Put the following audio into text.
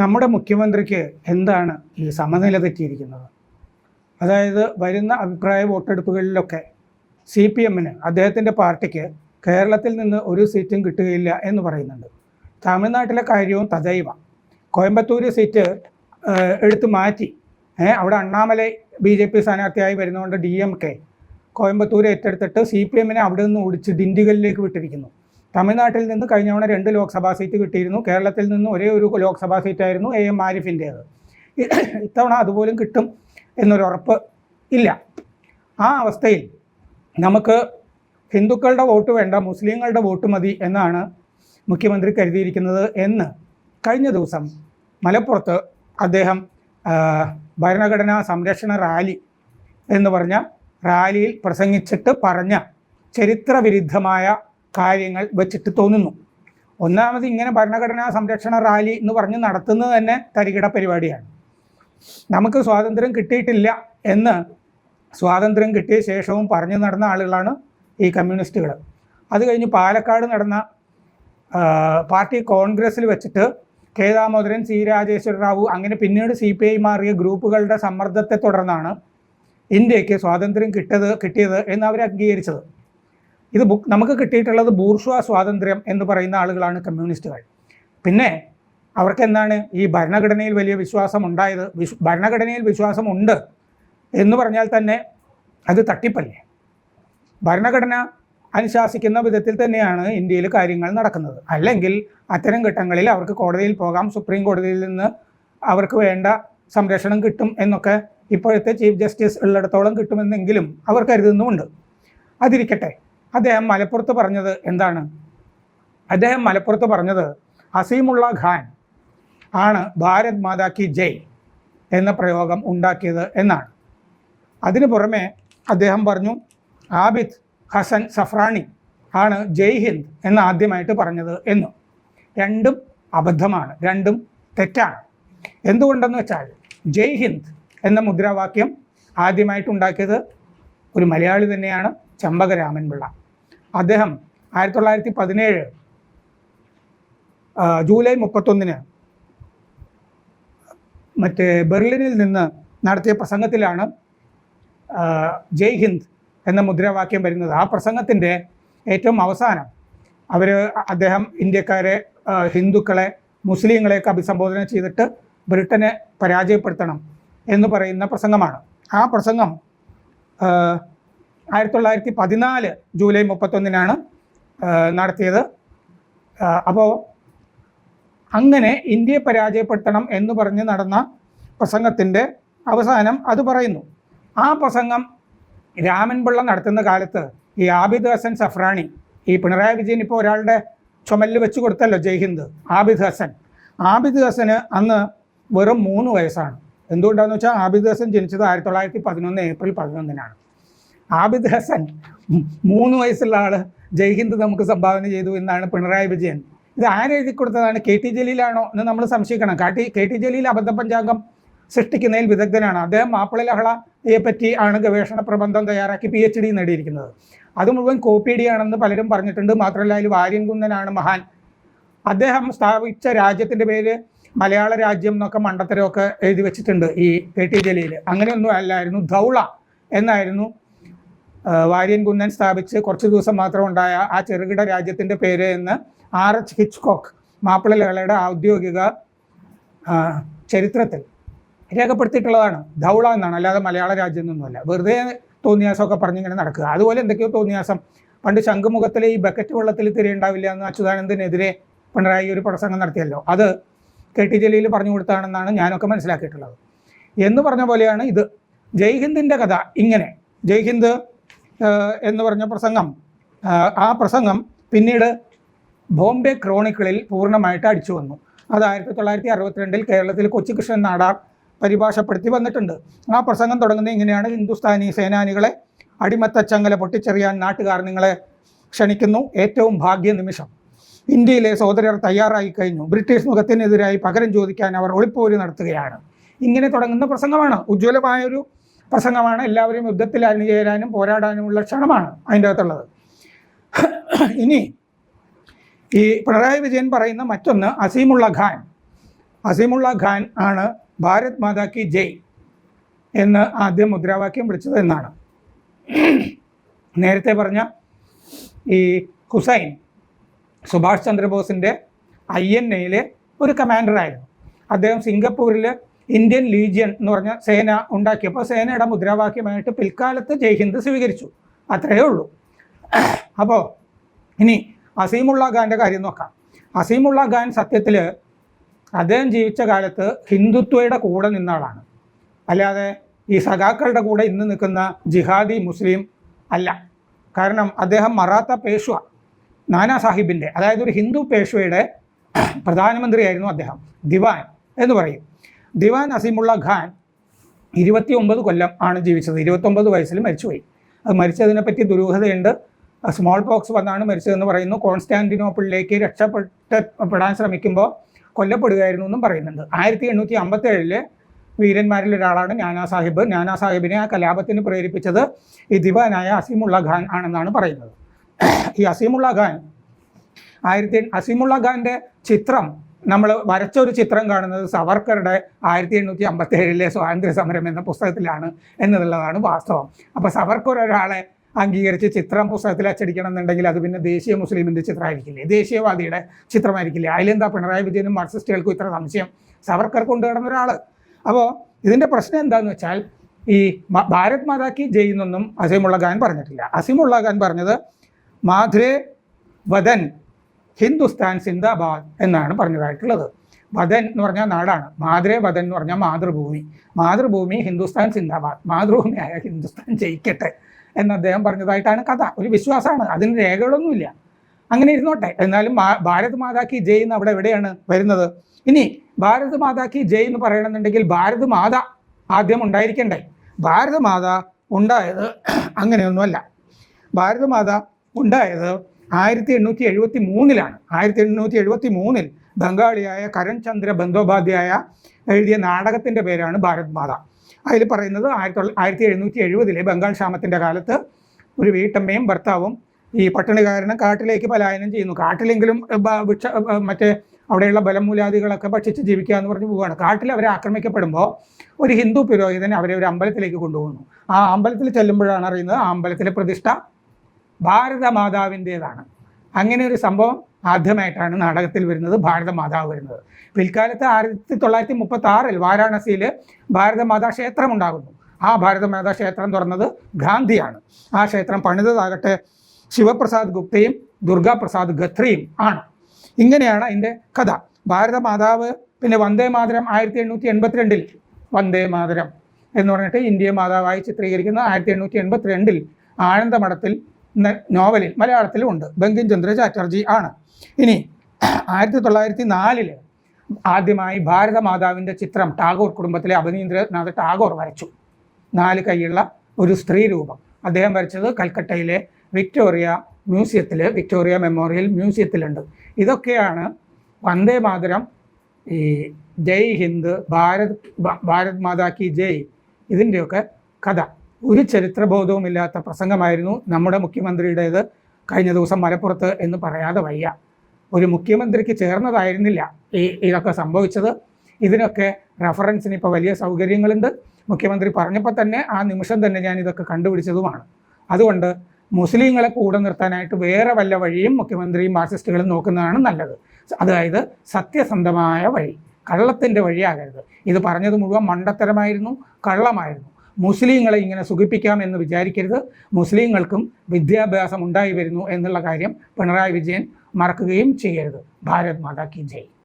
നമ്മുടെ മുഖ്യമന്ത്രിക്ക് എന്താണ് ഈ സമനില തെറ്റിയിരിക്കുന്നത്? അതായത് വരുന്ന അഭിപ്രായ വോട്ടെടുപ്പുകളിലൊക്കെ സി പി എമ്മിന് അദ്ദേഹത്തിന്റെ പാർട്ടിക്ക് കേരളത്തിൽ നിന്ന് ഒരു സീറ്റും കിട്ടുകയില്ല എന്ന് പറയുന്നുണ്ട്. തമിഴ്നാട്ടിലെ കാര്യവും തദൈവ കോയമ്പത്തൂർ സീറ്റ് എടുത്ത് മാറ്റി. അവിടെ അണ്ണാമലൈ ബി ജെ പി സ്ഥാനാർത്ഥിയായി വരുന്നതുകൊണ്ട് ഡി എം കെ. കോയമ്പത്തൂർ ഏറ്റെടുത്തിട്ട് സി പി എമ്മിനെ അവിടെ നിന്ന് ഓടിച്ച് ദിണ്ടിഗലിലേക്ക് വിട്ടിരിക്കുന്നു. തമിഴ്നാട്ടിൽ നിന്ന് കഴിഞ്ഞ തവണ രണ്ട് ലോക്സഭാ സീറ്റ് കിട്ടിയിരുന്നു. കേരളത്തിൽ നിന്ന് ഒരേ ഒരു ലോക്സഭാ സീറ്റായിരുന്നു എ. എം. ആരിഫിന്റേത് ഇത്തവണ അതുപോലും കിട്ടും എന്നൊരു ഉറപ്പ് ഇല്ല. ആ അവസ്ഥയിൽ നമുക്ക് ഹിന്ദുക്കളുടെ വോട്ട് വേണ്ട മുസ്ലിങ്ങളുടെ വോട്ട് മതി എന്നാണ് മുഖ്യമന്ത്രി കരുതിയിരിക്കുന്നത് എന്ന് കഴിഞ്ഞ ദിവസം മലപ്പുറത്ത് അദ്ദേഹം ഭരണഘടനാ സംരക്ഷണ റാലി എന്ന് പറഞ്ഞ റാലിയിൽ പ്രസംഗിച്ചിട്ട് പറഞ്ഞ ചരിത്രവിരുദ്ധമായ കാര്യങ്ങൾ വെച്ചിട്ട് തോന്നുന്നു. ഒന്നാമത് ഇങ്ങനെ ഭരണഘടനാ സംരക്ഷണ റാലി എന്ന് പറഞ്ഞ് നടത്തുന്നത് തന്നെ തരികിട പരിപാടിയാണ്. നമുക്ക് സ്വാതന്ത്ര്യം കിട്ടിയിട്ടില്ല എന്ന് സ്വാതന്ത്ര്യം കിട്ടിയ ശേഷവും പറഞ്ഞു നടന്ന ആളുകളാണ് ഈ കമ്മ്യൂണിസ്റ്റുകൾ അത് കഴിഞ്ഞ് പാലക്കാട് നടന്ന പാർട്ടി കോൺഗ്രസ്സിൽ വെച്ചിട്ട് കെ ദാമോദരൻ സി രാജേശ്വര റാവു അങ്ങനെ പിന്നീട് സി പി ഐ മാറിയ ഗ്രൂപ്പുകളുടെ സമ്മർദ്ദത്തെ തുടർന്നാണ് ഇന്ത്യയ്ക്ക് സ്വാതന്ത്ര്യം കിട്ടത് കിട്ടിയത് എന്ന് അവർ അംഗീകരിച്ചത് ഇത് ബുക്ക് നമുക്ക് കിട്ടിയിട്ടുള്ളത് ബൂർഷ്വ സ്വാതന്ത്ര്യം എന്ന് പറയുന്ന ആളുകളാണ് കമ്മ്യൂണിസ്റ്റുകൾ. പിന്നെ അവർക്ക് എന്താണ് ഈ ഭരണഘടനയിൽ വലിയ വിശ്വാസം ഉണ്ടായത്? വിശ് ഭരണഘടനയിൽ വിശ്വാസമുണ്ട് എന്ന് പറഞ്ഞാൽ തന്നെ അത് തട്ടിപ്പല്ലേ? ഭരണഘടന അനുശാസിക്കുന്ന വിധത്തിൽ തന്നെയാണ് ഇന്ത്യയിൽ കാര്യങ്ങൾ നടക്കുന്നത്. അല്ലെങ്കിൽ അത്തരം ഘട്ടങ്ങളിൽ അവർക്ക് കോടതിയിൽ പോകാം സുപ്രീം കോടതിയിൽ നിന്ന് അവർക്ക് വേണ്ട സംരക്ഷണം കിട്ടും എന്നൊക്കെ ഇപ്പോഴത്തെ ചീഫ് ജസ്റ്റിസ് ഉള്ളിടത്തോളം കിട്ടുമെന്നെങ്കിലും അവർ കരുതുന്നുമുണ്ട്. അതിരിക്കട്ടെ അദ്ദേഹം മലപ്പുറത്ത് പറഞ്ഞത് എന്താണ്? അദ്ദേഹം മലപ്പുറത്ത് പറഞ്ഞത് അസീമുള്ള ഖാൻ ആണ് ഭാരത് മാതാ കി ജയ് എന്ന പ്രയോഗം ഉണ്ടാക്കിയത് എന്നാണ്. അതിനു പുറമെ അദ്ദേഹം പറഞ്ഞു ആബിദ് ഹസൻ സഫ്രാണി ആണ് ജയ് ഹിന്ദ് എന്ന് ആദ്യമായിട്ട് പറഞ്ഞത് എന്ന്. രണ്ടും അബദ്ധമാണ് രണ്ടും തെറ്റാണ്. എന്തുകൊണ്ടെന്ന് വെച്ചാൽ ജയ് ഹിന്ദ് എന്ന മുദ്രാവാക്യം ആദ്യമായിട്ടുണ്ടാക്കിയത് ഒരു മലയാളി തന്നെയാണ്. ചമ്പകരാമൻ പിള്ള അദ്ദേഹം ആയിരത്തി തൊള്ളായിരത്തി പതിനേഴ് ജൂലൈ മുപ്പത്തൊന്നിന് മറ്റേ ബെർലിനിൽ നിന്ന് നടത്തിയ പ്രസംഗത്തിലാണ് ജയ് ഹിന്ദ് എന്ന മുദ്രാവാക്യം വരുന്നത്. ആ പ്രസംഗത്തിന്റെ ഏറ്റവും അവസാനം അവർ അദ്ദേഹം ഇന്ത്യക്കാരെ ഹിന്ദുക്കളെ മുസ്ലിങ്ങളെയൊക്കെ അഭിസംബോധന ചെയ്തിട്ട് ബ്രിട്ടനെ പരാജയപ്പെടുത്തണം എന്ന് പറയുന്ന പ്രസംഗമാണ്. ആ പ്രസംഗം ആയിരത്തി തൊള്ളായിരത്തി പതിനാല് ജൂലൈ മുപ്പത്തൊന്നിനാണ് നടത്തിയത്. അപ്പോൾ അങ്ങനെ ഇന്ത്യയെ പരാജയപ്പെടുത്തണം എന്ന് പറഞ്ഞ് നടന്ന പ്രസംഗത്തിന്റെ അവസാനം അത് പറയുന്നു. ആ പ്രസംഗം രാമൻപിള്ള നടത്തുന്ന കാലത്ത് ഈ ആബിദ് ഹസൻ സഫ്രാണി ഈ പിണറായി വിജയൻ ഇപ്പോൾ ഒരാളുടെ ചുമലിൽ വെച്ച് കൊടുത്തല്ലോ ജയ്ഹിന്ദ് ആബിദ് ഹസൻ. ആബിദ് ഹസന് അന്ന് വെറും മൂന്ന് വയസ്സാണ്. എന്തുകൊണ്ടാണെന്ന് വെച്ചാൽ ആബിദ് ഹസൻ ജനിച്ചത് ആയിരത്തി തൊള്ളായിരത്തി പതിനൊന്ന് ഏപ്രിൽ പതിനൊന്നിനാണ്. ആബിദ് ഹസൻ മൂന്ന് വയസ്സുള്ള ആൾ ജയ്ഹിന്ദ് നമുക്ക് സംഭാവന ചെയ്തു എന്നാണ് പിണറായി വിജയൻ. ഇത് ആരെഴുതി കൊടുത്തതാണ്? കെ ടി ജലീലാണോ എന്ന് നമ്മൾ സംശയിക്കണം. കാട്ടി കെ ടി ജലീൽ അബദ്ധ പഞ്ചാംഗം സൃഷ്ടിക്കുന്നതിൽ വിദഗ്ധനാണ്. അദ്ദേഹം മാപ്പിള ലഹളയെ പറ്റി ആണ് ഗവേഷണ പ്രബന്ധം തയ്യാറാക്കി പി എച്ച് ഡി നേടിയിരിക്കുന്നത്. അത് മുഴുവൻ കോപ്പിയടിയാണെന്ന് പലരും പറഞ്ഞിട്ടുണ്ട്. മാത്രമല്ല അതിൽ വാര്യൻകുന്നനാണ് മഹാൻ. അദ്ദേഹം സ്ഥാപിച്ച രാജ്യത്തിന്റെ പേര് മലയാള രാജ്യം എന്നൊക്കെ മണ്ടത്തരമൊക്കെ എഴുതി വെച്ചിട്ടുണ്ട് ഈ കെ ടി ജലീൽ. അങ്ങനെയൊന്നും അല്ലായിരുന്നു. ധൗള എന്നായിരുന്നു വാര്യൻ കുന്നൻ സ്ഥാപിച്ച് കുറച്ച് ദിവസം മാത്രം ഉണ്ടായ ആ ചെറുകിട രാജ്യത്തിന്റെ പേര് എന്ന് ആർ എച്ച് ഹിച്ച്കോക്ക് മാപ്പിള ലഹളയുടെ ഔദ്യോഗിക ചരിത്രത്തിൽ രേഖപ്പെടുത്തിയിട്ടുള്ളതാണ്. ധൗള എന്നാണ്. അല്ലാതെ മലയാള രാജ്യം എന്നൊന്നുമല്ല വെറുതെ തോന്നിയാസമൊക്കെ പറഞ്ഞിങ്ങനെ നടക്കുക. അതുപോലെ എന്തൊക്കെയോ തോന്നിയാസം. പണ്ട് ശംഖുമുഖത്തിലെ ഈ ബക്കറ്റ് വെള്ളത്തിൽ തിരിയുണ്ടാവില്ല എന്ന് അച്യുതാനന്ദനെതിരെ പിണറായി ഒരു പ്രസംഗം നടത്തിയല്ലോ. അത് കെ ടി ജലീൽ പറഞ്ഞു കൊടുത്താണെന്നാണ് ഞാനൊക്കെ മനസ്സിലാക്കിയിട്ടുള്ളത്. എന്ന് പറഞ്ഞ പോലെയാണ് ഇത്. ജയ്ഹിന്ദിന്റെ കഥ ഇങ്ങനെ. ജയ്ഹിന്ദ് എന്ന് പറഞ്ഞ പ്രസംഗം. ആ പ്രസംഗം പിന്നീട് ബോംബെ ക്രോണിക്കിളിൽ പൂർണമായിട്ട് അടിച്ചു വന്നു. അത് ആയിരത്തി തൊള്ളായിരത്തി അറുപത്തിരണ്ടിൽ കേരളത്തിൽ കൊച്ചികൃഷ്ണൻ നാടാർ പരിഭാഷപ്പെടുത്തി വന്നിട്ടുണ്ട്. ആ പ്രസംഗം തുടങ്ങുന്നത് ഇങ്ങനെയാണ്. ഹിന്ദുസ്ഥാനി സേനാനികളെ അടിമത്തച്ചങ്ങല പൊട്ടിച്ചെറിയാൻ നാട്ടുകാർ നിങ്ങളെ ക്ഷണിക്കുന്നു. ഏറ്റവും ഭാഗ്യ നിമിഷം ഇന്ത്യയിലെ സഹോദരർ തയ്യാറായി കഴിഞ്ഞു. ബ്രിട്ടീഷ് മുഖത്തിനെതിരായി പകരം ചോദിക്കാൻ അവർ ഒളിപ്പോര് നടത്തുകയാണ്. ഇങ്ങനെ തുടങ്ങുന്ന പ്രസംഗമാണ്. ഉജ്ജ്വലമായൊരു പ്രസംഗമാണ്. എല്ലാവരും യുദ്ധത്തിൽ അണിചേരാനും പോരാടാനുമുള്ള ക്ഷണമാണ് അതിന്റെ അകത്തുള്ളത്. ഇനി ഈ പിണറായി വിജയൻ പറയുന്ന മറ്റൊന്ന് അസീമുള്ള ഖാൻ. അസീമുള്ള ഖാൻ ആണ് ഭാരത് മാതാ കി ജയ് എന്ന് ആദ്യം മുദ്രാവാക്യം വിളിച്ചത് എന്നാണ്. നേരത്തെ പറഞ്ഞ ഈ ഹുസൈൻ സുഭാഷ് ചന്ദ്രബോസിന്റെ ഐ എൻ എയിലെ ഒരു കമാൻഡറായിരുന്നു. അദ്ദേഹം സിംഗപ്പൂരിൽ ഇന്ത്യൻ ലീജിയൻ എന്ന് പറഞ്ഞ സേന ഉണ്ടാക്കിയപ്പോൾ സേനയുടെ മുദ്രാവാക്യമായിട്ട് പിൽക്കാലത്ത് ജയ്ഹിന്ദ് സ്വീകരിച്ചു. അത്രയേ ഉള്ളൂ. അപ്പോൾ ഇനി അസീമുള്ള ഖാന്റെ കാര്യം നോക്കാം. അസീമുള്ള ഖാൻ സത്യത്തിൽ അദ്ദേഹം ജീവിച്ച കാലത്ത് ഹിന്ദുത്വയുടെ കൂടെ നിന്ന ആളാണ്. അല്ലാതെ ഈ സഖാക്കളുടെ കൂടെ ഇന്ന് നിൽക്കുന്ന ജിഹാദി മുസ്ലിം അല്ല. കാരണം അദ്ദേഹം മറാത്ത പേഷ്വ നാനാ സാഹിബിന്റെ അതായത് ഒരു ഹിന്ദു പേഷ്വയുടെ പ്രധാനമന്ത്രിയായിരുന്നു അദ്ദേഹം ദിവാൻ എന്ന് പറയും. ദിവാൻ അസീമുള്ള ഖാൻ ഇരുപത്തി ഒമ്പത് കൊല്ലം ആണ് ജീവിച്ചത്. ഇരുപത്തൊമ്പത് വയസ്സിൽ മരിച്ചുപോയി. അത് മരിച്ചതിനെ പറ്റി ദുരൂഹതയുണ്ട് സ്മോൾ പോക്സ് വന്നാണ് മരിച്ചതെന്ന് പറയുന്നു. കോൺസ്റ്റാന്റിനോപ്പിളിലേക്ക് രക്ഷപ്പെട്ടപ്പെടാൻ ശ്രമിക്കുമ്പോൾ കൊല്ലപ്പെടുകയായിരുന്നു എന്നും പറയുന്നുണ്ട്. ആയിരത്തി എണ്ണൂറ്റി അമ്പത്തേഴിൽ വീരന്മാരിൽ ഒരാളാണ് നാനാ സാഹിബ് നാനാ സാഹിബിനെ ആ കലാപത്തിന് പ്രേരിപ്പിച്ചത് ഈ ദിവാനായ അസീമുള്ള ഖാൻ ആണെന്നാണ് പറയുന്നത്. ഈ അസീമുള്ള ഖാൻ ആയിരത്തി അസീമുള്ള ഖാന്റെ ചിത്രം നമ്മൾ വരച്ച ഒരു ചിത്രം കാണുന്നത് സവർക്കറുടെ ആയിരത്തി എണ്ണൂറ്റി അമ്പത്തി ഏഴിലെ സ്വാതന്ത്ര്യ സമരം എന്ന പുസ്തകത്തിലാണ് എന്നുള്ളതാണ് വാസ്തവം. അപ്പോൾ സവർക്കർ ഒരാളെ അംഗീകരിച്ച് ചിത്രം പുസ്തകത്തിൽ അച്ചടിക്കണം എന്നുണ്ടെങ്കിൽ അത് പിന്നെ ദേശീയ മുസ്ലിമിന്റെ ചിത്രമായിരിക്കില്ലേ? ദേശീയവാദിയുടെ ചിത്രമായിരിക്കില്ലേ? അതിലെന്താ പിണറായി വിജയനും മാർക്സിസ്റ്റുകൾക്കും ഇത്ര സംശയം? സവർക്കർ കൊണ്ടു ഒരാൾ അപ്പോൾ ഇതിന്റെ പ്രശ്നം എന്താണെന്ന് വെച്ചാൽ ഈ ഭാരത് മാതാക്കി ജയിന്നൊന്നും അസീമുള്ള ഖാൻ പറഞ്ഞിട്ടില്ല. അസീമുള്ള ഖാൻ പറഞ്ഞത് മാധുരേ വദൻ ഹിന്ദുസ്ഥാൻ സിന്ദാബാദ് എന്നാണ് പറഞ്ഞതായിട്ടുള്ളത്. വദൻ എന്ന് പറഞ്ഞാൽ നാടാണ്. മാതൃ വദൻ എന്ന് പറഞ്ഞാൽ മാതൃഭൂമി. മാതൃഭൂമി ഹിന്ദുസ്ഥാൻ സിന്ദാബാദ്. മാതൃഭൂമിയായ ഹിന്ദുസ്ഥാൻ ജയിക്കട്ടെ എന്ന് അദ്ദേഹം പറഞ്ഞതായിട്ടാണ് കഥ. ഒരു വിശ്വാസമാണ്. അതിന് രേഖകളൊന്നുമില്ല. അങ്ങനെ ഇരുന്നോട്ടെ. എന്നാലും ഭാരത് മാതാ കി ജയ് എന്ന് അവിടെ എവിടെയാണ് വരുന്നത്? ഇനി ഭാരത് മാതാ കി ജയ് എന്ന് പറയണമെന്നുണ്ടെങ്കിൽ ഭാരത് മാത ആദ്യം ഉണ്ടായിരിക്കണ്ടേ? ഭാരത മാത ഉണ്ടായത് അങ്ങനെയൊന്നുമല്ല. ഭാരത മാത ഉണ്ടായത് ആയിരത്തി എണ്ണൂറ്റി എഴുപത്തി മൂന്നിലാണ് ആയിരത്തി എണ്ണൂറ്റി എഴുപത്തി മൂന്നിൽ ബംഗാളിയായ കരൺചന്ദ്ര ബന്ദോപാധ്യായ എഴുതിയ നാടകത്തിന്റെ പേരാണ് ഭാരത് മാത. അതിൽ പറയുന്നത് ആയിരത്തി തൊള്ള ആയിരത്തി എഴുന്നൂറ്റി എഴുപതിലെ ബംഗാൾ ക്ഷാമത്തിന്റെ കാലത്ത് ഒരു വീട്ടമ്മയും ഭർത്താവും ഈ പട്ടണകാരണം കാട്ടിലേക്ക് പലായനം ചെയ്യുന്നു. കാട്ടിലെങ്കിലും വിക്ഷ മറ്റേ അവിടെയുള്ള ബലമൂലാദികളൊക്കെ ഭക്ഷിച്ച് ജീവിക്കുക എന്ന് പറഞ്ഞ് പോവുകയാണ്. കാട്ടിൽ അവരെ ആക്രമിക്കപ്പെടുമ്പോൾ ഒരു ഹിന്ദു പുരോഹിതൻ അവരെ ഒരു അമ്പലത്തിലേക്ക് കൊണ്ടുപോകുന്നു. ആ അമ്പലത്തിൽ ചെല്ലുമ്പോഴാണ് അറിയുന്നത് ആ അമ്പലത്തിലെ പ്രതിഷ്ഠ ഭാരത മാതാവിന്റേതാണ് അങ്ങനെ ഒരു സംഭവം ആദ്യമായിട്ടാണ് നാടകത്തിൽ വരുന്നത് ഭാരത മാതാവ് വരുന്നത്. പിൽക്കാലത്ത് ആയിരത്തി തൊള്ളായിരത്തി മുപ്പത്തി ആറിൽ വാരാണസിയിൽ ഭാരതമാതാ ക്ഷേത്രം ഉണ്ടാകുന്നു. ആ ഭാരതമാതാ ക്ഷേത്രം തുറന്നത് ഗാന്ധിയാണ്. ആ ക്ഷേത്രം പണിതതാകട്ടെ ശിവപ്രസാദ് ഗുപ്തയും ദുർഗാപ്രസാദ് ഖത്രിയും ആണ്. ഇങ്ങനെയാണ് അതിന്റെ കഥ. ഭാരതമാതാവ് പിന്നെ വന്ദേ മാതരം ആയിരത്തി എണ്ണൂറ്റി എൺപത്തിരണ്ടിൽ വന്ദേ മാതരം എന്ന് പറഞ്ഞിട്ട് ഇന്ത്യ മാതാവായി ചിത്രീകരിക്കുന്ന ആയിരത്തി എണ്ണൂറ്റി എൺപത്തിരണ്ടിൽ ആനന്ദമഠത്തിൽ നോവലിൽ മലയാളത്തിലും ഉണ്ട്. ബങ്കിം ചന്ദ്ര ചാറ്റർജി ആണ്. ഇനി ആയിരത്തി തൊള്ളായിരത്തി നാലിൽ ആദ്യമായി ഭാരതമാതാവിന്റെ ചിത്രം ടാഗോർ കുടുംബത്തിലെ അഭിനീന്ദ്രനാഥ് ടാഗോർ വരച്ചു. നാല് കൈയുള്ള ഒരു സ്ത്രീ രൂപം. അദ്ദേഹം വരച്ചത് കൽക്കട്ടയിലെ വിക്ടോറിയ മ്യൂസിയത്തിൽ വിക്ടോറിയ മെമ്മോറിയൽ മ്യൂസിയത്തിലുണ്ട്. ഇതൊക്കെയാണ് വന്ദേ മാതരം ഈ ജയ് ഹിന്ദ് ഭാരത് ഭാരത് മാതാ കി ജയ് ഇതിന്റെയൊക്കെ കഥ. ഒരു ചരിത്രബോധവുമില്ലാത്ത പ്രസംഗമായിരുന്നു നമ്മുടെ മുഖ്യമന്ത്രിയുടേത് കഴിഞ്ഞ ദിവസം മലപ്പുറത്ത് എന്ന് പറയാതെ വയ്യ. ഒരു മുഖ്യമന്ത്രിക്ക് ചേർന്നതായിരുന്നില്ല ഈ ഇതൊക്കെ സംഭവിച്ചത്. ഇതിനൊക്കെ റെഫറൻസിന് ഇപ്പോൾ വലിയ സൗകര്യങ്ങളുണ്ട്. മുഖ്യമന്ത്രി പറഞ്ഞപ്പോൾ തന്നെ ആ നിമിഷം തന്നെ ഞാൻ ഇതൊക്കെ കണ്ടുപിടിച്ചതുമാണ്. അതുകൊണ്ട് മുസ്ലിങ്ങളെ കൂടെ നിർത്താനായിട്ട് വേറെ വല്ല വഴിയും മുഖ്യമന്ത്രിയും മാർക്സിസ്റ്റുകളും നോക്കുന്നതാണ് നല്ലത്. അതായത് സത്യസന്ധമായ വഴി. കള്ളത്തിന്റെ വഴിയാകരുത്. ഇത് പറഞ്ഞത് മുഴുവൻ മണ്ടത്തരമായിരുന്നു കള്ളമായിരുന്നു. മുസ്ലിങ്ങളെ ഇങ്ങനെ സുഖിപ്പിക്കാം എന്ന് വിചാരിക്കരുത്. മുസ്ലിങ്ങൾക്കും വിദ്യാഭ്യാസം ഉണ്ടായി വരുന്നു എന്നുള്ള കാര്യം പിണറായി വിജയൻ മറക്കുകയും ചെയ്യരുത്. ഭാരത് മാതാ കി ജയ്.